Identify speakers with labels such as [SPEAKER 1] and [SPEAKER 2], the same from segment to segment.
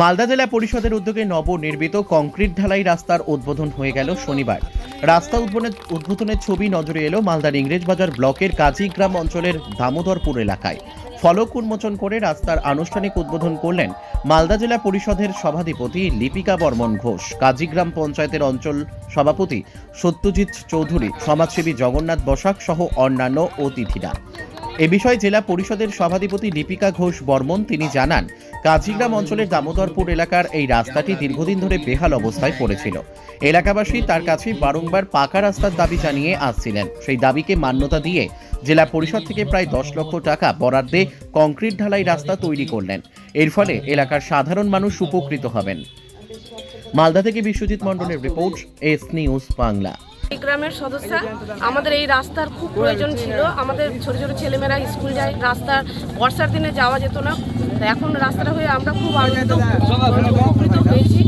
[SPEAKER 1] মালদা জেলা পরিষদের উদ্যোগে নবনির্মিত কংক্রিট ঢালাই রাস্তার উদ্বোধন হয়ে গেল শনিবার। রাস্তা উদ্বোধনের উদ্বোধনের ছবি নজরে এলো মালদার ইংরেজবাজার ব্লকের কাজীগ্রাম অঞ্চলের দামোদরপুর এলাকায়। ফলক উন্মোচন করে রাস্তার আনুষ্ঠানিক উদ্বোধন করলেন মালদা জেলা পরিষদের সভাধিপতি লিপিকা বর্মন ঘোষ কাজীগ্রাম পঞ্চায়েতের অঞ্চল সভাপতি সত্যজিৎ চৌধুরী, সমাজসেবী জগন্নাথ বসাক সহ অন্যান্য অতিথিরা। এ বিষয়ে জেলা পরিষদের সভাধিপতি লিপিকা ঘোষ বর্মন তিনি জানান, কাজিগ্রাম অঞ্চলের দামোদরপুর এলাকার এই রাস্তাটি দীর্ঘদিন ধরে বেহাল অবস্থায় পড়েছিল। এলাকাবাসী তার কাছে বারংবার পাকা রাস্তার দাবি জানিয়ে আসছিলেন। সেই দাবিকে মান্যতা দিয়ে জেলা পরিষদ থেকে প্রায় দশ লক্ষ টাকা বরাদ্দে কংক্রিট ঢালাই রাস্তা তৈরি করলেন। এর ফলে এলাকার সাধারণ মানুষ উপকৃত হবেন। মালদা থেকে বিশ্বজিৎ মণ্ডলের রিপোর্ট, এস নিউজ বাংলা।
[SPEAKER 2] গ্রামের সদস্য। আমাদের এই রাস্তার খুব প্রয়োজন ছিল। আমাদের ছোট ছোট ছেলেমেয়েরা স্কুল যায় রাস্তার বর্ষার দিনে যাওয়া যেত না। এখন রাস্তাটা হয়ে আমরা খুব আনন্দিত উপকৃত হয়েছি।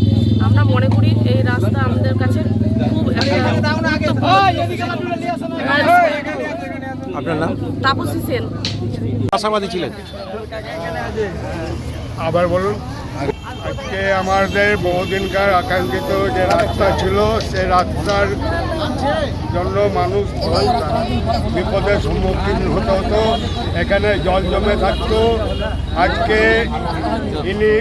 [SPEAKER 2] আমরা মনে করি এই রাস্তা আমাদের কাছে খুব একটা
[SPEAKER 3] আপনার নাম?
[SPEAKER 2] তাপসী সেন।
[SPEAKER 3] আশাবাদী ছিলেন।
[SPEAKER 4] আবার বলুন। আজকে আমাদের বহুদিনকার আকাঙ্ক্ষিত যে রাস্তা ছিল, সে রাস্তার জন্য মানুষ বিপদের সম্মুখীন হতে হতো, এখানে জল জমে থাকতো। আজকে ইনি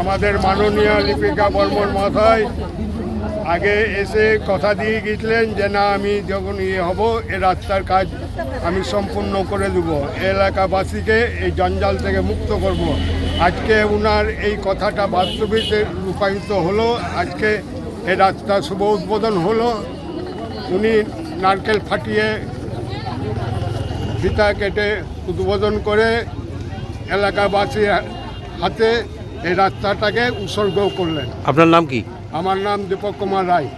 [SPEAKER 4] আমাদের মাননীয় লিপিকা বর্মন মহাশয় আগে এসে কথা দিয়ে গেছিলেন যে, না, আমি যখন ইয়ে হব, এ রাস্তার কাজ আমি সম্পূর্ণ করে দেব। এলাকাবাসীকে এই জঞ্জাল থেকে মুক্ত করব। আজকে ওনার এই কথাটা বাস্তবিতে রূপায়িত হলো আজকে এই রাস্তা শুভ উদ্বোধন হলো। উনি নারকেল ফাটিয়ে ফিতা কেটে উদ্বোধন করে এলাকাবাসীর হাতে এই রাস্তাটাকে উৎসর্গ করলেন।
[SPEAKER 3] আপনার নাম কি?
[SPEAKER 4] আমার নাম দীপক কুমার রায়।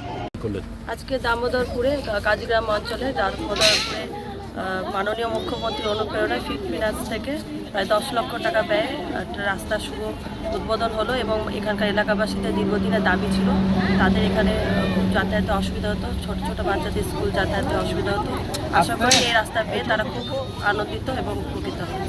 [SPEAKER 2] আজকে দামোদরপুরে কাজীগ্রাম অঞ্চলে দামোদরপুরে মাননীয় মুখ্যমন্ত্রীর অনুপ্রেরণায় ফিট ফিনান্স থেকে প্রায় দশ লক্ষ টাকা ব্যয়ে একটা রাস্তা শুভ উদ্বোধন হলো এবং এখানকার এলাকাবাসীদের দীর্ঘদিনের দাবি ছিল তাদের এখানে খুব যাতায়াতে অসুবিধা হতো ছোট ছোট বাচ্চাদের স্কুল যাতায়াতে অসুবিধা হতো। আশা করি এই রাস্তা পেয়ে তারা খুব আনন্দিত এবং উপকৃত হবে